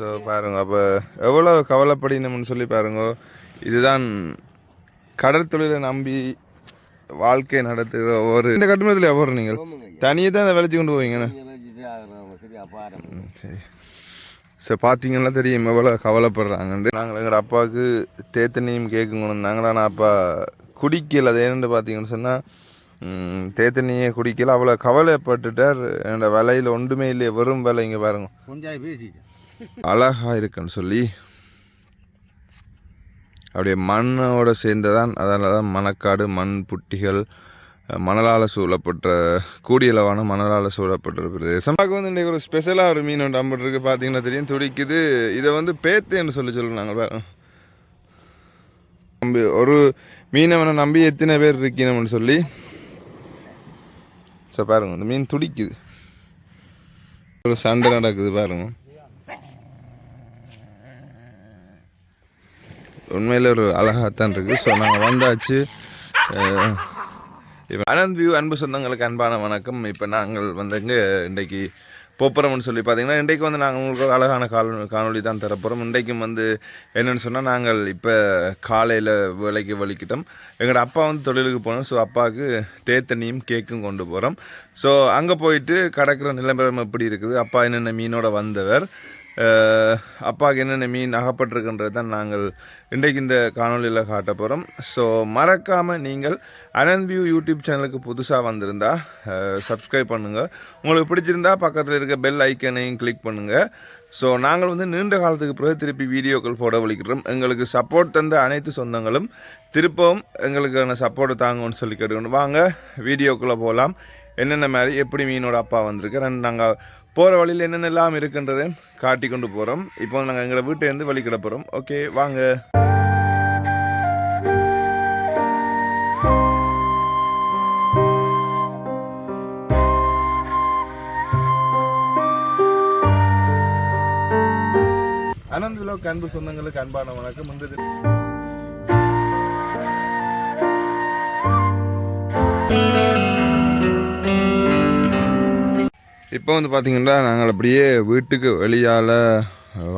So பாருங்க அப்போ எவ்வளோ கவலைப்படினோம்னு சொல்லி பாருங்க. இதுதான் கடற்தொழிலை நம்பி வாழ்க்கை நடத்துகிற ஒரு இந்த கட்டுமத்தில் எவ்வளோ நீங்கள் தனியாக தான் அதை விளைச்சி கொண்டு போவீங்கண்ணே சரி சரி. ஸோ பார்த்தீங்கன்னா தெரியும் எவ்வளோ கவலைப்படுறாங்கன்ட்டு. நாங்கள் எங்கள் அப்பாவுக்கு தேத்தனையும் கேக்கு நாங்களாம் ஆனால் அப்பா குடிக்கல. அது என்னென்னு பார்த்தீங்கன்னு சொன்னால் தேத்தனையே குடிக்கல. அவ்வளோ கவலைப்பட்டுட்டார். என்னோட விலையில் ஒன்றுமே இல்லையே. வெறும் விலை இங்கே பாருங்க. கொஞ்சம் பேசிட்டேன். அழகாக இருக்குன்னு சொல்லி அப்படியே மண்ணோடு சேர்ந்ததான் அதனால தான் மணக்காடு மண் புட்டிகள் மணலால் சூழப்பட்ட கூடியளவான மணலால் சூழப்பட்ட பிரதேசம். பார்க்க வந்து இன்றைக்கு ஒரு ஸ்பெஷலாக ஒரு மீன் ஒன்று அம்பிட்ருக்கு பார்த்தீங்கன்னா தெரியும் துடிக்குது. இதை வந்து பேத்துன்னு சொல்லி சொல்லுவாங்க நம்பி ஒரு மீனவனை நம்பி எத்தனை பேர் இருக்கணும்னு சொல்லி ஸோ பாருங்கள் இந்த மீன் துடிக்குது. ஒரு சண்டை நடக்குது பாருங்கள் உண்மையில் ஒரு அழகாகத்தான் இருக்குது ஸோ நாங்கள் வந்தாச்சு. இப்போ அனந்த் வியூ அன்பு சொந்தங்களுக்கு அன்பான வணக்கம். இப்போ நாங்கள் வந்து இங்கே இன்றைக்கு போப்புறோம்னு சொல்லி பார்த்தீங்கன்னா இன்றைக்கு வந்து நாங்கள் உங்களுக்கு அழகான கால் காணொளி தான் தரப்போகிறோம் இன்றைக்கும் வந்து என்னென்னு சொன்னால் நாங்கள் இப்போ காலையில் வேலைக்கு வலிக்கிட்டோம். எங்களோட அப்பா வந்து தொழிலுக்கு போனோம். ஸோ அப்பாவுக்கு தேத்தண்ணியும் கேக்கும் கொண்டு போகிறோம் ஸோ அங்கே போயிட்டு கடற்கிற நிலம்பரம் எப்படி இருக்குது? அப்பா என்னென்ன மீனோட வந்தவர்? அப்பாவுக்கு என்னென்ன மீன் அகப்பட்டிருக்குன்றது தான் நாங்கள் இன்றைக்கு இந்த காணொலியில் காட்ட போகிறோம் ஸோ மறக்காமல் நீங்கள் அனந்த் வியூ யூடியூப் சேனலுக்கு புதுசாக வந்திருந்தா சப்ஸ்கிரைப் பண்ணுங்கள் உங்களுக்கு பிடிச்சிருந்தா பக்கத்தில் இருக்க பெல் ஐக்கனையும் கிளிக் பண்ணுங்கள் ஸோ நாங்கள் வந்து நீண்ட காலத்துக்கு பிறகு திருப்பி வீடியோக்கள் போட வலிக்கிறோம் எங்களுக்கு சப்போர்ட் தந்த அனைத்து சொந்தங்களும் திருப்பவும் எங்களுக்கான சப்போர்ட் தாங்கன்னு சொல்லி கேட்டுக்கணும் வாங்க. வீடியோக்குள்ளே போகலாம் என்னென்ன மாதிரி எப்படி மீனோட அப்பா வந்திருக்கு ரெண்டு நாங்கள் போகிற வழியில் என்னென்னலாம் இருக்குன்றதை காட்டி கொண்டு போகிறோம் இப்போ நாங்கள் எங்களை வீட்டிலேருந்து வழிக்கிட போகிறோம் ஓகே வாங்க. அனந்த் விலோக் அன்பு சொந்தங்களுக்கு அன்பான வணக்கம். இந்த இப்போ வந்து பார்த்திங்கன்னா நாங்கள் அப்படியே வீட்டுக்கு வெளியால்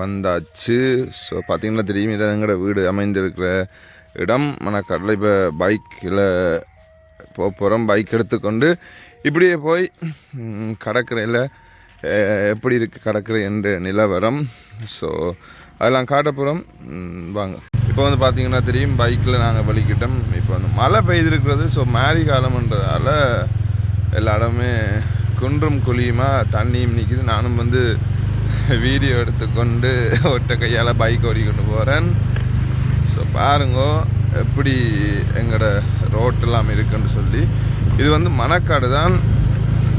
வந்தாச்சு. ஸோ பார்த்திங்கன்னா தெரியும் இதான் எங்களோட வீடு. அமைந்திருக்கிற இடம். மணக்காட்டில் இப்போ பைக்கில் போக போகிறோம் பைக் எடுத்துக்கொண்டு இப்படியே போய் கடற்கரையில் எப்படி இருக்குது கடற்கரை என்ற நிலவரம். ஸோ அதெல்லாம் காட்ட போகிறோம் வாங்க. இப்போ வந்து பார்த்திங்கன்னா தெரியும் பைக்கில் நாங்கள் வலிக்கிட்டோம் இப்போ வந்து மழை பெய்திருக்கிறது. ஸோ மாரி காலம்ன்றதால எல்லா இடமே குன்றும் குழியுமா? தண்ணியும் நிற்கிது நானும் வந்து வீடியோ எடுத்துக்கொண்டு ஒட்ட கையால் பைக் ஓடிக்கொண்டு போகிறேன் ஸோ பாருங்கோ எப்படி எங்களோட ரோட்டெல்லாம் இருக்குன்னு சொல்லி. இது வந்து மணக்காடு தான்.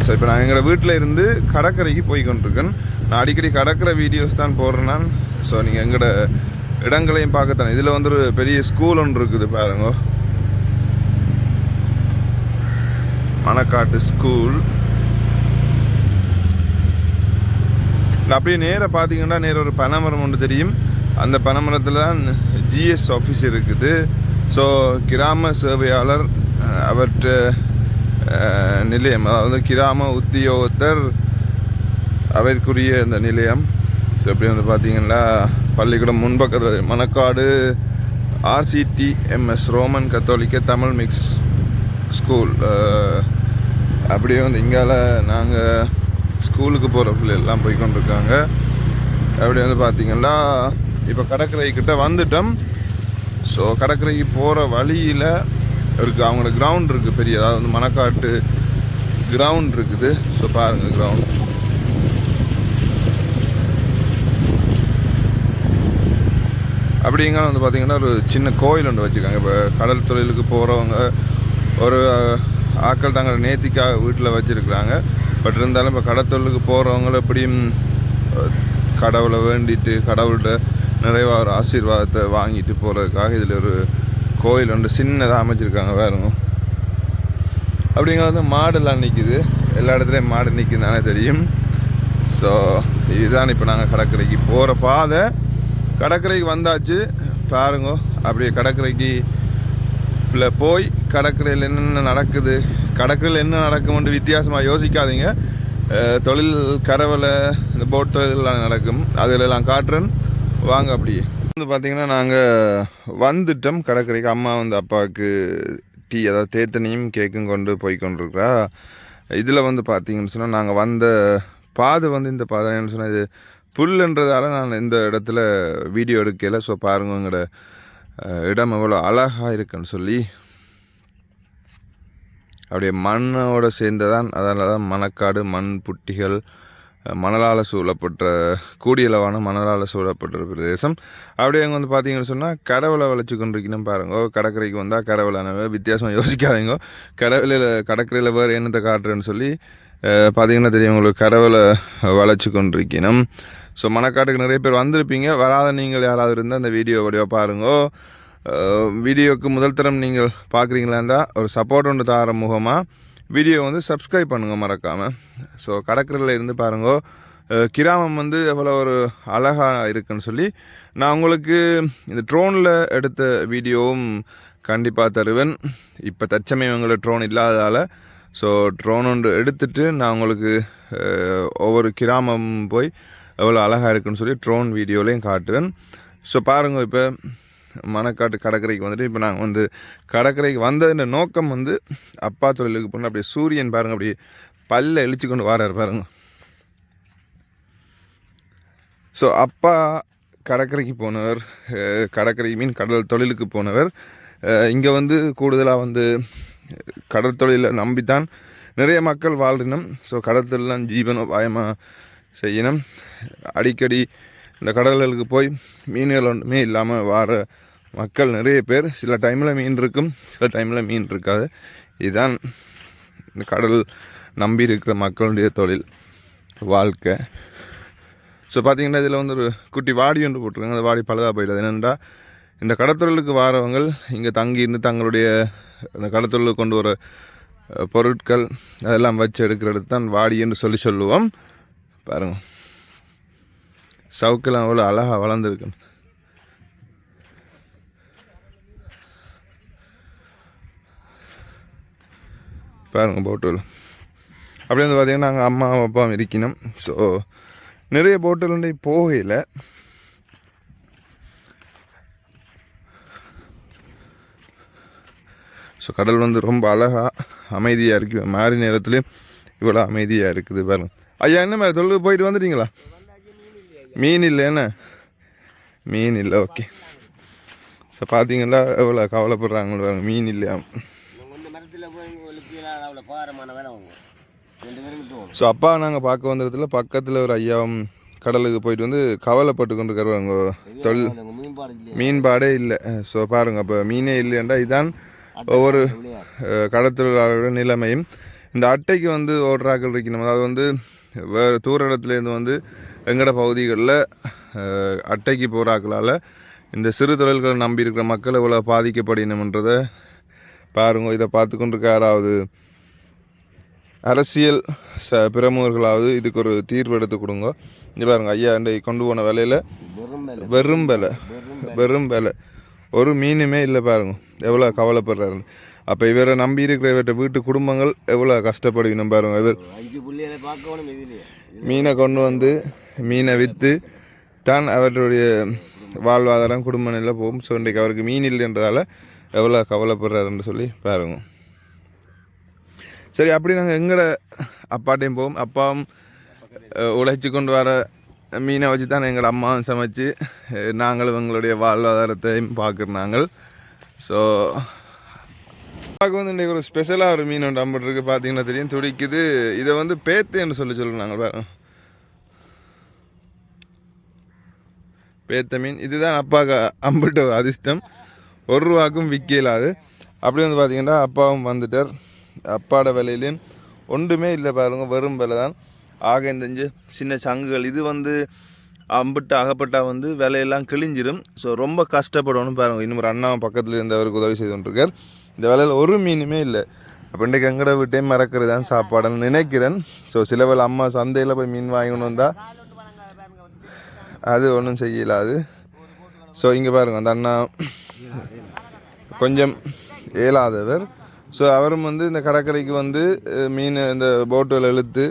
ஸோ இப்போ நான் எங்களோட வீட்டில் இருந்து கடற்கரைக்கு போய் கொண்டிருக்கேன் நான் அடிக்கடி கடற்கரை வீடியோஸ் தான் போடுறேன் நான். ஸோ நீங்கள் எங்களோட இடங்களையும் பார்க்கத்தானே. இதில் வந்து ஒரு பெரிய ஸ்கூல் ஒன்று இருக்குது பாருங்க. மணக்காட்டு ஸ்கூல் அப்படியே நேராக பார்த்தீங்கன்னா நேர ஒரு பனைமரம் ஒன்று தெரியும். அந்த பனைமரத்தில் தான் ஜிஎஸ் ஆஃபீஸ் இருக்குது. ஸோ கிராம சேவையாளர் அவற்ற நிலையம் அதாவது கிராம உத்தியோகத்தர் அவருக்குரிய அந்த நிலையம். ஸோ அப்படி வந்து பார்த்தீங்கன்னா பள்ளிக்கூடம் முன்பக்கத்தில் மணக்காடு ஆர்சிடி எம்எஸ் ரோமன் கத்தோலிக்க தமிழ் மிக்ஸ் ஸ்கூல் அப்படியே வந்து இங்கால நாங்கள் ஸ்கூலுக்கு போகிற பிள்ளைகள்லாம் போய் கொண்டிருக்காங்க அப்படி வந்து பார்த்திங்கன்னா இப்போ கடற்கரை கிட்ட வந்துட்டோம். ஸோ கடற்கரைக்கு போகிற வழியில் இருக்குது அவங்களோட கிரவுண்ட் இருக்குது பெரிய அதாவது வந்து மணக்காட்டு கிரவுண்ட் இருக்குது. ஸோ பாருங்கள் கிரவுண்ட் அப்படிங்கிற வந்து பார்த்திங்கன்னா ஒரு சின்ன கோயில் ஒன்று வச்சுருக்காங்க. இப்போ கடல் தொழிலுக்கு போகிறவங்க ஒரு ஆக்கள் ஆட்கள் தங்களை நேர்த்திக்காக வீட்டில் வச்சுருக்குறாங்க. பட் இருந்தாலும் இப்போ கடத்தொழிலுக்கு போகிறவங்கள எப்படியும் கடவுளை வேண்டிட்டு கடவுள்கிட்ட நிறைவாக ஒரு ஆசீர்வாதத்தை வாங்கிட்டு போகிறதுக்காக இதில் ஒரு கோயில் ஒன்று சின்னதாக அமைச்சிருக்காங்க வேறுங்க அப்படிங்கிறது வந்து மாடெல்லாம் நிற்கிது எல்லா இடத்துலையும் மாடு நிற்குது தானே தெரியும். ஸோ இதுதான் இப்போ நாங்கள் கடற்கரைக்கு போகிற பாதை. கடற்கரைக்கு வந்தாச்சு. பாருங்க அப்படியே கடற்கரைக்கு இல்லை போய் கடற்கரையில் என்னென்ன நடக்குது கடற்கரையில் என்ன நடக்கும்னு வித்தியாசமாக யோசிக்காதீங்க. தொழில் கரவலை இந்த போட் தொழிலெலாம் நடக்கும். அதிலெல்லாம் காட்டுறேன். வாங்க அப்படியே. வந்து பார்த்திங்கன்னா நாங்கள் வந்துட்டோம் கடற்கரைக்கு. அம்மா வந்து அப்பாவுக்கு டீ அதாவது தேத்தனையும் கேக்கும் கொண்டு போய் கொண்டிருக்கிறா. இதில் வந்து பார்த்தீங்கன்னு சொன்னால் நாங்கள் வந்த பாதை வந்து இந்த பாதை. என்ன சொன்னால் இது புல்லுன்றதால நான் இந்த இடத்துல வீடியோ எடுக்கல. ஸோ பாருங்கங்கிற எங்களோட இடம் எவ்வளோ அழகாக இருக்குன்னு சொல்லி அப்படியே மண்ணோடு சேர்ந்து தான் அதனால தான் மணக்காடு மண் புட்டிகள் மணலால் சூழப்பட்ட கூடியளவான மணலால் சூழப்பட்ட பிரதேசம். அப்படியே அங்கே வந்து பார்த்தீங்கன்னு சொன்னால் கடவுளை வளைச்சு கொண்டிருக்கணும் பாருங்க. கடற்கரைக்கு வந்தால் கடவுளான வித்தியாசம் யோசிக்காதீங்க. கடவுளில் கடற்கரையில் வேறு என்னத்தை காட்டுறேன்னு சொல்லி பார்த்தீங்கன்னா தெரியும் உங்களுக்கு கடவுளை வளைச்சு கொண்டிருக்கணும். ஸோ மணக்காட்டுக்கு நிறைய பேர் வந்திருப்பீங்க. வராத நீங்கள் யாராவது இருந்தால் அந்த வீடியோ வடிவாக பாருங்கோ. வீடியோவுக்கு முதல் தரம் நீங்கள் பார்க்குறீங்களா இருந்தால் ஒரு சப்போர்ட் ஒன்று தார முகமாக வீடியோ வந்து சப்ஸ்கிரைப் பண்ணுங்கள் மறக்காமல் ஸோ கடற்கரையில் இருந்து பாருங்கோ. கிராமம் வந்து எவ்வளோ ஒரு அழகாக இருக்குன்னு சொல்லி நான் உங்களுக்கு இந்த ட்ரோனில் எடுத்த வீடியோவும் கண்டிப்பாக தருவேன். இப்போ தற்சமயம் எங்களோட ட்ரோன் இல்லாததால். ஸோ ட்ரோன் ஒன்று எடுத்துட்டு நான் உங்களுக்கு ஒவ்வொரு கிராமம் போய் எவ்வளோ அழகாக இருக்குன்னு சொல்லி ட்ரோன் வீடியோலையும் காட்டுவேன் ஸோ பாருங்கள் இப்போ மணக்காட்டு கடற்கரைக்கு வந்துட்டு இப்போ நாங்கள் வந்து கடற்கரைக்கு வந்ததுன்ற நோக்கம் வந்து அப்பா தொழிலுக்கு போனால் அப்படியே சூரியன் பாருங்கள் அப்படியே பல்ல இழிச்சு கொண்டு வாரார் பாருங்க. ஸோ அப்பா கடற்கரைக்கு போனவர் கடற்கரை மீன் கடல் தொழிலுக்கு போனவர். இங்கே வந்து கூடுதலாக வந்து கடல் தொழிலை நம்பித்தான் நிறைய மக்கள் வாழ்றினம். ஸோ கடல் தொழிலாம் ஜீவனோபாயமாக செய்யணும் அடிக்கடி இந்த கடல்களுக்கு போய் மீன்கள் ஒன்றுமே இல்லாமல் வார மக்கள் நிறைய பேர். சில டைமில் மீன் இருக்கும் சில டைமில் மீன் இருக்காது. இதுதான் இந்த கடல் நம்பி இருக்கிற மக்களுடைய தொழில் வாழ்க்கை. ஸோ பார்த்தீங்கன்னா இதில் வந்து ஒரு குட்டி வாடி ஒன்று போட்டிருக்காங்க. அந்த வாடி பழுதாக போயிடுது. என்னென்னா இந்த கடத்தொழிலுக்கு வாரவங்கள் இங்கே தங்கி இருந்து தங்களுடைய அந்த கடத்தொழிலுக்கு கொண்டு வர பொருட்கள் அதெல்லாம் வச்சு எடுக்கிறது தான் வாடி என்று சொல்லி சொல்லுவோம். பாருங்க. சவுக்கெல்லாம் அவ்வளோ அழகாக வளர்ந்துருக்கு. பாருங்க போட்டில் அப்படியே வந்து பார்த்திங்கன்னா நாங்கள் அம்மா அப்பாவும் இருக்கணும். ஸோ நிறைய போட்டுகள் போகையில். ஸோ கடல் வந்து ரொம்ப அழகாக அமைதியாக இருக்கு. மாறி நேரத்துலேயும் இவ்வளோ அமைதியாக இருக்குது பாருங்கள் ஐயா என்ன மாதிரி தொழில் போயிட்டு வந்துட்டீங்களா? மீன் இல்லை என்ன? மீன் இல்லை ஓகே ஸோ பார்த்தீங்கன்னா எவ்வளோ கவலைப்படுறாங்களோ பாருங்க மீன் இல்லையா? ஸோ அப்பா நாங்கள் பார்க்க வந்ததுல பக்கத்தில் ஒரு ஐயாவும் கடலுக்கு போயிட்டு வந்து கவலைப்பட்டு கொண்டு இருக்கிறவங்க தொழில் மீன்பாடே இல்லை. ஸோ பாருங்கள் அப்போ மீனே இல்லையாண்டா இதான் ஒவ்வொரு அஹ், நிலைமையும். இந்த அட்டைக்கு வந்து ஓடுறாக்கள் இருக்கணும். அதாவது வந்து வேறு தூர இடத்துலேருந்து வந்து எங்கட பகுதிகளில் அட்டைக்கு போகிறாக்களால் இந்த சிறு தொழில்களை நம்பி இருக்கிற மக்கள் எவ்வளோ பாதிக்கப்படணுமன்றதை பாருங்க. இதை பார்த்து கொண்டிருக்க யாராவது அரசியல் ச பிரமுகர்களாவது இதுக்கு ஒரு தீர்வு எடுத்து கொடுங்க. இங்கே பாருங்க ஐயா இன்றைக்கு கொண்டு போன வேலையில் வெறும் வேலை. வெறும் விலை வெறும் விலை. ஒரு மீனுமே இல்லை பாருங்க. எவ்வளோ கவலைப்படுறாரு. அப்போ இவரை நம்பி இருக்கிற இவர்கிட்ட வீட்டு குடும்பங்கள் எவ்வளோ கஷ்டப்படுவீங்க பாருங்க. இவர் மீனை கொண்டு வந்து மீனை விற்று தான் அவருடைய வாழ்வாதாரம் குடும்ப நிலை போகும். ஸோ இன்றைக்கு அவருக்கு மீன் இல்லைன்றதால எவ்வளோ கவலைப்படுறாருன்னு சொல்லி பாருங்க. சரி அப்படி நாங்கள் எங்கட அப்பாட்டையும் போவோம். அப்பாவும் உழைச்சி கொண்டு வர மீனை வச்சு தான் எங்களோட அம்மாவும் சமைச்சு நாங்களும் எங்களுடைய வாழ்வாதாரத்தையும் பார்க்குறோம் நாங்கள். ஸோ அப்பாவுக்கு வந்து இன்றைக்கி ஒரு ஸ்பெஷலாக ஒரு மீன் ஒன்று அம்பிட்ருக்கு பார்த்தீங்கன்னா தெரியும். துடிக்குது. இதை வந்து பேத்துன்னு சொல்லி சொல்லுவோம் நாங்கள் பாருங்க பேத்த மீன். இதுதான் அப்பாவுக்கு அம்பிட்ட அதிர்ஷ்டம். ஒரு ரூபாக்கும் விற்கலாது அப்படி வந்து பார்த்தீங்கன்னா அப்பாவும் வந்துட்டார். அப்பாட விலையிலையும் ஒன்றுமே இல்லை பாருங்க வெறும் விலை தான். ஆக இந்த சின்ன சங்குகள் இது வந்து அம்பிட்டு அகப்பட்டா வந்து விலையெல்லாம் கிழிஞ்சிரும். ஸோ ரொம்ப கஷ்டப்படணும் பாருங்க. இன்னும் ஒரு அண்ணாவும் பக்கத்தில் இருந்தவருக்கு உதவி செய்து கொண்டிருக்கார். இந்த வேலையில் ஒரு மீனுமே இல்லை. அப்போ இன்றைக்கு எங்கட விட்டே மறக்கிறது தான் சாப்பாடுன்னு நினைக்கிறேன். ஸோ சில அம்மா சந்தையில் போய் மீன் வாங்கணும் வந்தால் அது ஒன்றும் செய்யலாது ஸோ இங்கே பாருங்கள் அந்த அண்ணா கொஞ்சம் இயலாதவர் ஸோ அவரும் வந்து இந்த கடற்கரைக்கு வந்து மீன் இந்த போட்டில் இழுத்து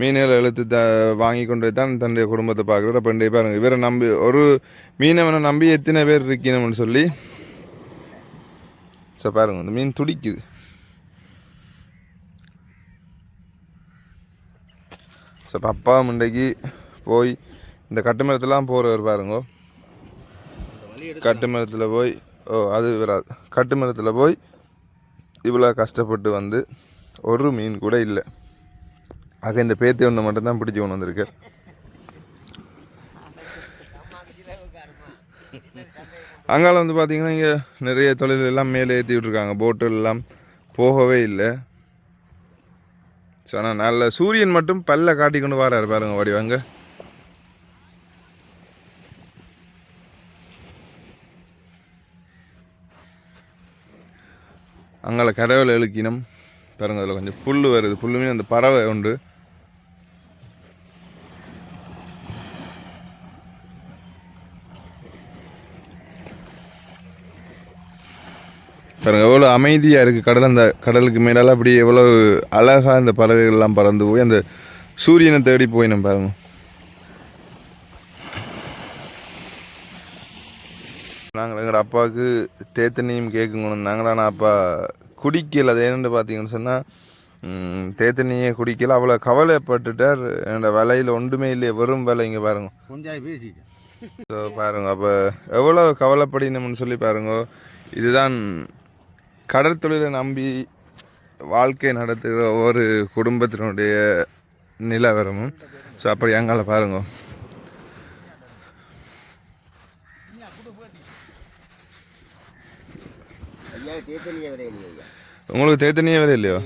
மீன்களை இழுத்து த வாங்கி கொண்டு தான் தன்னுடைய குடும்பத்தை பார்க்குறாரு. அப்போ பாருங்கள் இவரை நம்பி ஒரு மீனவனை நம்பி எத்தனை பேர் இருக்கணும்னு சொல்லி சார் பாருங்க இந்த மீன் துடிக்குது. ஸோ அப்பா முண்டைக்கு போய் இந்த கட்டு மரத்துலாம் போகிறவர் பாருங்க. கட்டு மரத்தில் போய் ஓ அது வராது கட்டு மரத்தில் போய் இவ்வளோ கஷ்டப்பட்டு வந்து ஒரு மீன் கூட இல்லை. ஆக இந்த பேத்தி ஒன்று மட்டும்தான் பிடிச்சி கொண்டு வந்திருக்கேன் அங்கால வந்து பார்த்தீங்கன்னா இங்கே நிறைய தொழில் எல்லாம் மேலே ஏற்றி விட்ருக்காங்க போட்டு எல்லாம் போகவே இல்லை. ஸோ ஆனால் நல்ல சூரியன் மட்டும் பல்ல காட்டி கொண்டு வராரு பாருங்க வடிவாங்க அங்கே கடவுளை இழுக்கினம். பாருங்க அதில் கொஞ்சம் புல் வருது. புல்லுமே அந்த பறவை உண்டு. பாருங்க எவ்வளோ அமைதியாக இருக்குது கடல் அந்த கடலுக்கு மேலால அப்படி எவ்வளோ அழகாக அந்த பறவைகள்லாம் பறந்து போய் அந்த சூரியனை தேடி போய் நம்ம பாருங்க. நாங்கள் எங்களோட அப்பாவுக்கு தேத்தனியும் கேக்கு கொண்டு வந்தாங்களா ஆனால் அப்பா குடிக்கல. அது என்னென்னு பார்த்தீங்கன்னு சொன்னால் தேத்தனியே குடிக்கல. அவ்வளோ கவலைப்பட்டுட்டார். என்னோட விலையில் ஒன்றுமே இல்லையே. வெறும் விலை இங்கே பாருங்க. கொஞ்சம் பேசிட்டேன். ஸோ பாருங்க அப்போ எவ்வளோ கவலைப்படினோம்னு சொல்லி பாருங்க. இதுதான் கடற்தொழிலை நம்பி வாழ்க்கை நடத்துகிற ஒவ்வொரு குடும்பத்தினுடைய நிலவரமும் ஸோ அப்படி எங்கால பாருங்க. உங்களுக்கு தேத்தனியே வேற இல்லையோ?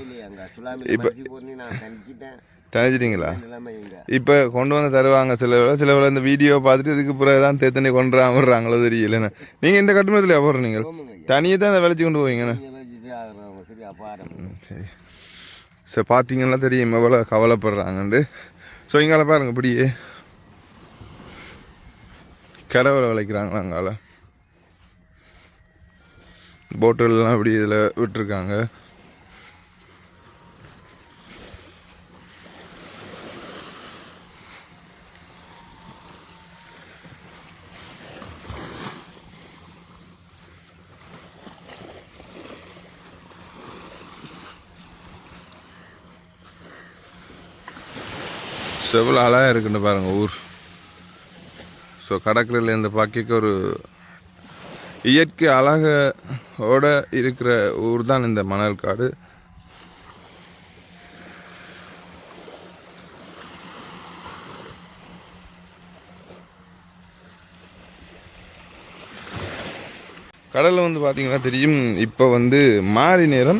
நிலைமை இங்க இப்போ கொண்டு வந்து தருவாங்க சில வேளை சில வேளை இந்த வீடியோ பார்த்துட்டு இதுக்கு பிறகு தான் தேத்தனி கொண்டு விடுறாங்களோ தெரியலன்னு. நீங்கள் இந்த கட்டுமத்தில் போடுறீங்க போமுங்க ஐயா. தனியே தான் அதை விளைச்சி கொண்டு போவீங்கண்ணே நீங்க பாருங்க சரி பார்த்தீங்கன்னா தெரியும் எவ்வளோ கவலைப்படுறாங்கண்டு ஸோ இங்கால பாருங்க இப்படியே. கடவுளை விளைக்கிறாங்களா அங்கால போட்டுலாம் இப்படி இதில் விட்டுருக்காங்க. செவ்வளோ அழகாக இருக்குன்னு பாருங்கள் ஊர். ஸோ கடற்கரையிலேருந்து பார்க்க ஒரு இயற்கை அழகோட இருக்கிற ஊர் தான் இந்த மணல் காடு. கடலில் வந்து பார்த்தீங்கன்னா தெரியும் இப்போ வந்து மாறி நேரம்.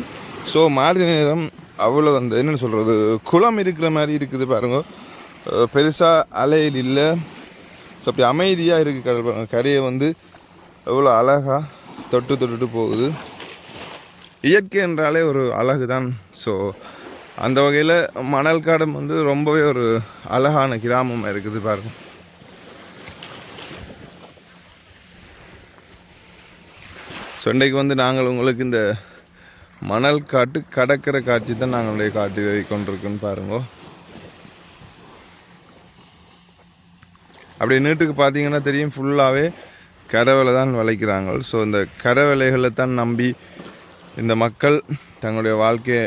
ஸோ மாறி நேரம் அவ்வளோ வந்து என்னென்னு சொல்கிறது குளம் இருக்கிற மாதிரி இருக்குது பாருங்கள் பெருசாக அலையில் இல்லை. ஸோ அப்படி அமைதியாக இருக்குது கடல் கரையை வந்து எவ்வளோ அழகாக தொட்டு தொட்டுட்டு போகுது. இயற்கை என்றாலே ஒரு அழகு தான் ஸோ அந்த வகையில் மணல் காடம் வந்து ரொம்பவே ஒரு அழகான கிராமமாக இருக்குது பாருங்கள் சண்டைக்கு வந்து நாங்கள் உங்களுக்கு இந்த மணல் காட்டு கடற்கரை காட்சி தான் நாங்களுடைய காட்டி கொண்டிருக்குன்னு பாருங்க. அப்படி நீட்டுக்கு பார்த்தீங்கன்னா தெரியும் ஃபுல்லாகவே கரவலை தான் விளைக்கிறாங்க ஸோ இந்த கரவலைகளை தான் நம்பி இந்த மக்கள் தங்களுடைய வாழ்க்கையை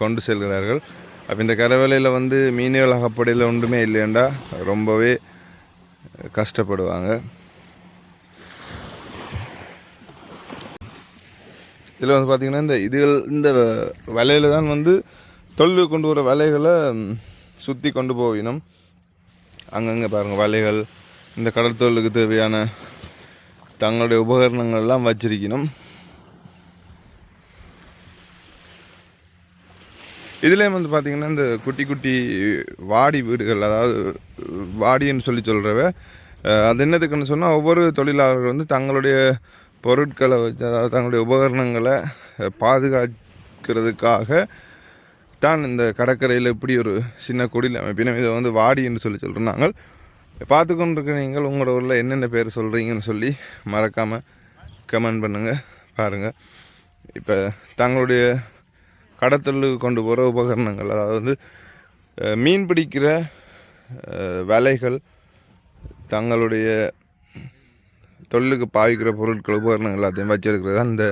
கொண்டு செல்கிறார்கள். அப்போ இந்த கரவலையில் வந்து மீன்கள் அகப்படையில் ஒன்றுமே இல்லையண்டா ரொம்பவே கஷ்டப்படுவாங்க. இதில் வந்து பார்த்திங்கன்னா இந்த இதுகள் இந்த வலையில் தான் வந்து தொழில் கொண்டு வர வலைகளை சுற்றி கொண்டு போவினோம். அங்கங்கே பாருங்கள் வலைகள் இந்த கடற்தொழிலுக்கு தேவையான தங்களுடைய உபகரணங்கள்லாம் வச்சிருக்கணும். இதுலேயும் வந்து பார்த்திங்கன்னா இந்த குட்டி குட்டி வாடி வீடுகள் அதாவது வாடின்னு சொல்லி சொல்கிறவ அது என்னதுக்குன்னு சொன்னால் ஒவ்வொரு தொழிலாளர்கள் வந்து தங்களுடைய பொருட்களை வச்சு அதாவது தங்களுடைய உபகரணங்களை பாதுகாக்கிறதுக்காக தான் இந்த கடற்கரையில் இப்படி ஒரு சின்ன குடில் அமைப்பினம் இதை வந்து வாடி என்று சொல்லி சொல்கிறோம் நாங்கள் பார்த்து கொண்டிருக்கிற நீங்கள் உங்களோட ஊரில் என்னென்ன பேர் சொல்கிறீங்கன்னு சொல்லி மறக்காமல் கமெண்ட் பண்ணுங்கள் பாருங்கள் இப்போ தங்களுடைய கடத்தலுக்கு கொண்டு போகிற உபகரணங்கள் அதாவது வந்து மீன் பிடிக்கிற வலைகள் தங்களுடைய தொழிலுக்கு பாவிக்கிற பொருட்கள் உபகரணங்கள் எல்லாத்தையும் வச்சிருக்கிறது அந்த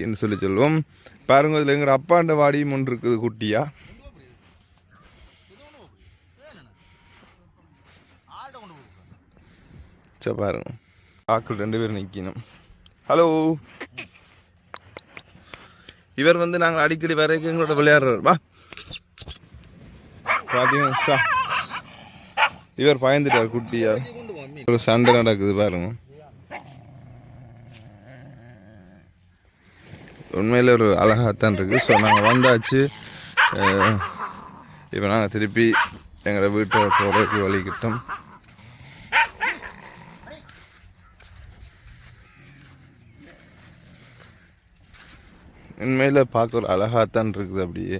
என்று சொல்லி சொல்லுவோம் பாருங்க இதில் எங்கள் அப்பாண்ட வாடியும் ஒன்று இருக்குது குட்டியா? சரி பாருங்க. ஆக்கள் ரெண்டு பேரும் நிற்கணும் ஹலோ? இவர் வந்து நாங்கள் அடிக்கடி வரைக்கும் எங்களோட விளையாடுறார். வா. பார்த்தீங்கன்னா இவர் பயந்துட்டார் குட்டியா. ஒரு சண்டை நடக்குது பாருங்க. உண்மையில் ஒரு அழகாக தான் இருக்குது ஸோ நாங்கள் வந்தாச்சு இப்போ நாங்கள் திருப்பி எங்களோட வீட்டை போகிறதுக்கு வழிகிட்டோம். உண்மையில் பார்க்க ஒரு அழகாகத்தான் இருக்குது அப்படியே.